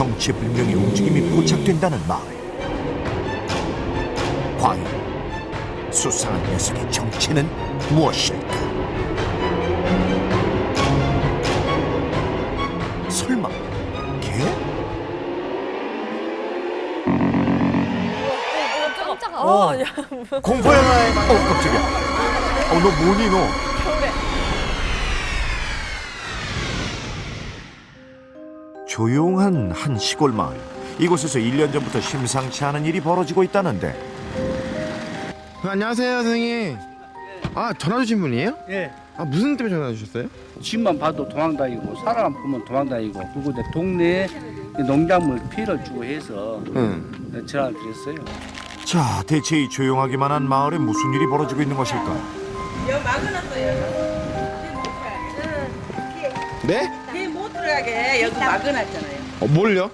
정체불명의 움직임이 포착된다는 마을. 과연 수상한 녀석의 정체는 무엇일까? 설마 개? 깜짝아. 어, 야, 공포 영화에 어 깜짝이야. 어너 뭐니 너? 조용한 한 시골 마을. 이곳에서 1년 전부터 심상치 않은 일이 벌어지고 있다는데 안녕하세요 선생님 아 전화 주신 분이에요? 예. 아 무슨 때문에 전화 주셨어요? 집만 봐도 도망다니고 사람 보면 도망다니고 그리고 내 동네에 농작물 피해를 주고 해서 응 전화를 드렸어요. 자 대체 이 조용하기만 한 마을에 무슨 일이 벌어지고 있는 것일까? 네? 개못 들어 가게 여기 막아놨잖아요. 어 뭘요?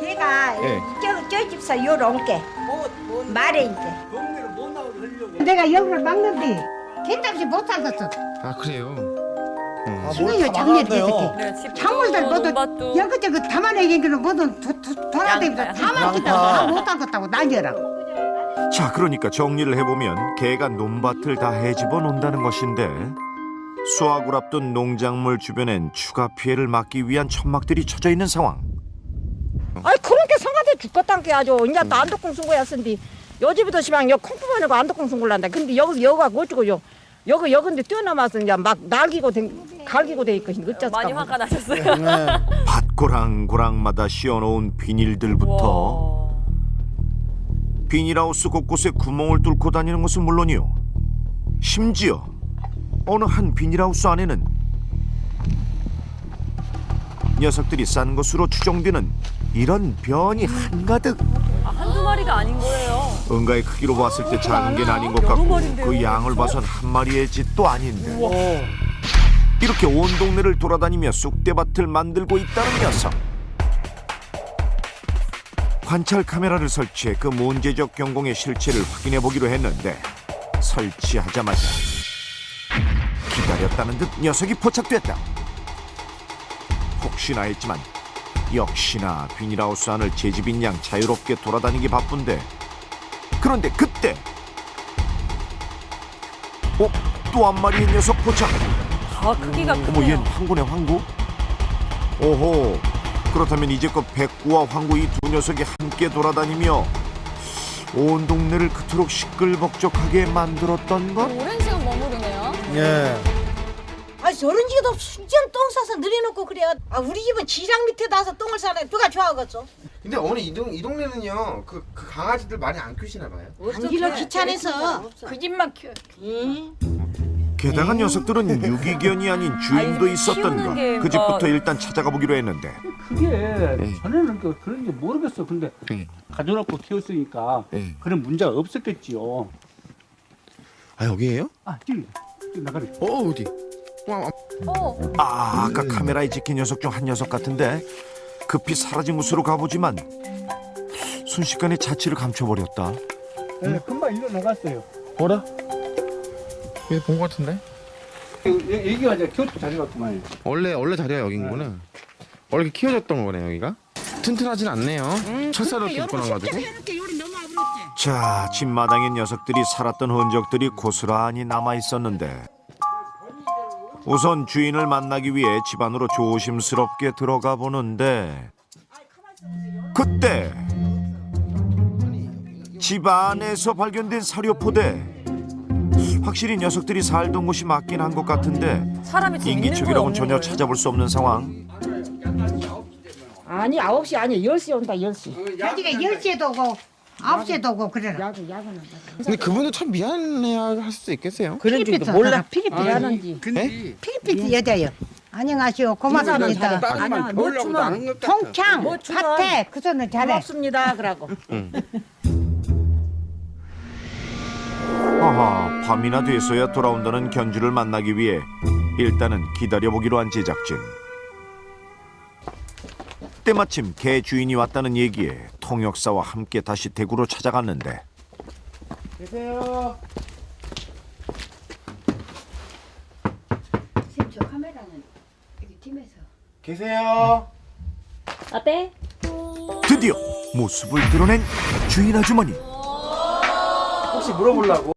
걔가 예. 저, 저 집사 요런 게 말에 있대 내가 여기를 막는데 개값이 못 살겠어. 아 그래요 지금요 작년에 그렇게. 네, 집 작물들 모두 논밭도 여기저기 다만내긴 거는 모두 돌아다니면서. 다 막히다 다못 하겠다고 난리라고. 자 그러니까 정리를 해보면 개가 논밭을 다 헤집어 놓는다는 것인데 수확을 앞둔 농작물 주변엔 추가 피해를 막기 위한 천막들이 쳐져 있는 상황. 아이 그렇게 상가대 죽겠단 게 아주 이제 또 안덕궁 순고야 쓴디 요집에도 시방 여 콩쿠만이고 안덕궁 순고를 한다 근데 여기 여기가 어쩌고요 여기 여기인데 뛰어넘어서 이제 막 날기고 댕, 갈기고 돼 있고 어쩌 많이 화가 나셨어요. 밭고랑고랑마다 씌워놓은 비닐들부터 와. 비닐하우스 곳곳에 구멍을 뚫고 다니는 것은 물론이요. 심지어 어느 한 비닐하우스 안에는 녀석들이 싼 것으로 추정되는 이런 변이 한가득. 아, 한두 마리가 아닌 거예요. 응가의 크기로 봤을 때 작은 게 아닌 것 같고 그 양을 봐선 한 마리의 짓도 아닌데 이렇게 온 동네를 돌아다니며 쑥대밭을 만들고 있다는 녀석 관찰 카메라를 설치해 그 문제적 경공의 실체를 확인해 보기로 했는데 설치하자마자 기다렸다는 듯 녀석이 포착됐다 혹시나 했지만 역시나 비닐하우스 안을 제집인 양 자유롭게 돌아다니기 바쁜데 그런데 그때 어? 또 한 마리의 녀석 포착 아, 크기가 어머 크네요. 얜 황구네 황구 오호 그렇다면 이제껏 백구와 황구 이 두 녀석이 함께 돌아다니며 온 동네를 그토록 시끌벅적하게 만들었던 것? 오랜 시간 머무르네요. 예 아 저런 지도 순전 똥 싸서 늘여놓고 그래요 아 우리 집은 지장 밑에 나서 똥을 싸네 누가 좋아하겠어 근데 어머니 이, 동, 이 동네는요 그, 그 강아지들 많이 안 키우시나 봐요 안 길러 귀찮아서 그 집만 키워 게다가 녀석들은 유기견이 아닌 주인도 아니, 있었던 키우는 것. 게그 집부터 뭐- 일단 찾아가 보기로 했는데 그게 예. 전에는 그- 그런지 모르겠어. 근데 예. 가져놓고 키웠으니까 예. 그런 문제가 없었겠지요. 아 여기에요? 아 지금 지금 나가리. 어 어디? 어, 아 아까 카메라에 찍힌 녀석 중 한 녀석 같은데 급히 사라진 곳으로 가보지만 순식간에 자취를 감춰버렸다. 네, 금방 일로 나갔어요. 뭐라? 여기 본것 같은데? 여기- 여기가 이제 교토 자리 같구만. 원래 원래 자리가 여긴구나 원래 이렇게 키워졌던 거네 여기가? 튼튼하진 않네요 철사로 입고 나가지고 자, 집마당에 녀석들이 살았던 흔적들이 고스란히 남아 있었는데 우선 주인을 만나기 위해 집 안으로 조심스럽게 들어가 보는데 그때 집 안에서 발견된 사료 포대. 확실히 녀석들이 살던 곳이 맞긴 한 것 같은데 사람이 지금 있는 인기척이라고는 거예요, 전혀 없는 거예요? 찾아볼 수 없는 상황. 아니 9시 아니 10시 온다 10시. 자기가 10시에도 오고 9시에도 오고 그래라. 야구 야구는 근데 그분도 참 미안해야 할 수도 있겠어요 그런 줄도 몰라 피리피리 하는지 네? 필리핀 여자요. 안녕하시오. 고맙습니다. 아니야 못 주면 통창 뭐 주면 밭에 그 손을 잘해. 고맙습니다 그러고 하하, 밤이나 돼서야 돌아온다는 견주를 만나기 위해 일단은 기다려보기로 한 제작진. 때마침 개 주인이 왔다는 얘기에 통역사와 함께 다시 대구로 찾아갔는데. 계세요. 지금 저 카메라는 여기 팀에서. 계세요. 어때? 드디어 모습을 드러낸 주인 아주머니. 혹시 물어보려고